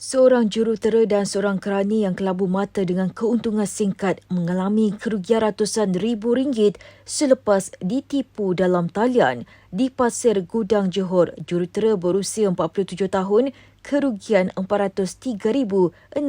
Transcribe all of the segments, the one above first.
Seorang jurutera dan seorang kerani yang kelabu mata dengan keuntungan singkat mengalami kerugian ratusan ribu ringgit selepas ditipu dalam talian di Pasir Gudang Johor. Jurutera berusia 47 tahun kerugian RM403,658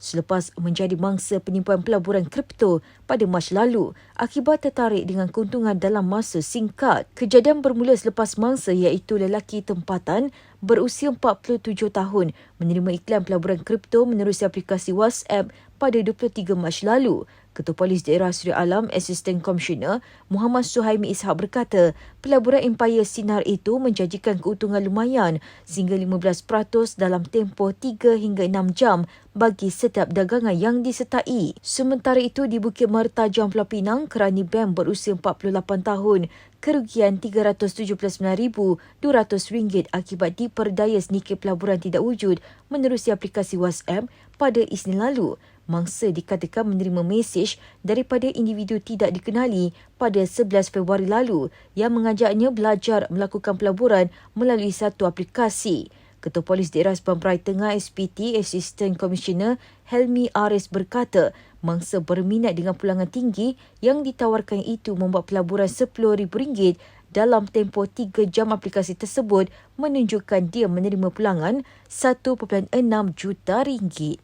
selepas menjadi mangsa penipuan pelaburan kripto pada Mac lalu akibat tertarik dengan keuntungan dalam masa singkat. Kejadian bermula selepas mangsa iaitu lelaki tempatan berusia 47 tahun menerima iklan pelaburan kripto menerusi aplikasi WhatsApp pada 23 Mac lalu. Ketua Polis Daerah Sri Alam, Assistant Commissioner Muhammad Suhaimi Ishak berkata, pelaburan Empire Sinar itu menjanjikan keuntungan lumayan sehingga 15% dalam tempoh 3 hingga 6 jam bagi setiap dagangan yang disertai. Sementara itu di Bukit Mertajam Pulau Pinang, kerani BEM berusia 48 tahun kerugian RM379,200 akibat diperdaya sedikit pelaburan tidak wujud menerusi aplikasi WhatsApp pada Isnin lalu mangsa dikatakan menerima mesej daripada individu tidak dikenali pada 11 Februari lalu yang mengajaknya belajar melakukan pelaburan melalui satu aplikasi. Ketua Polis Daerah Sepang Perai Tengah SPT Assistant Commissioner Helmi Aris berkata mangsa berminat dengan pulangan tinggi yang ditawarkan itu membuat pelaburan RM10,000 dalam tempoh 3 jam aplikasi tersebut menunjukkan dia menerima pulangan 1.6 juta ringgit.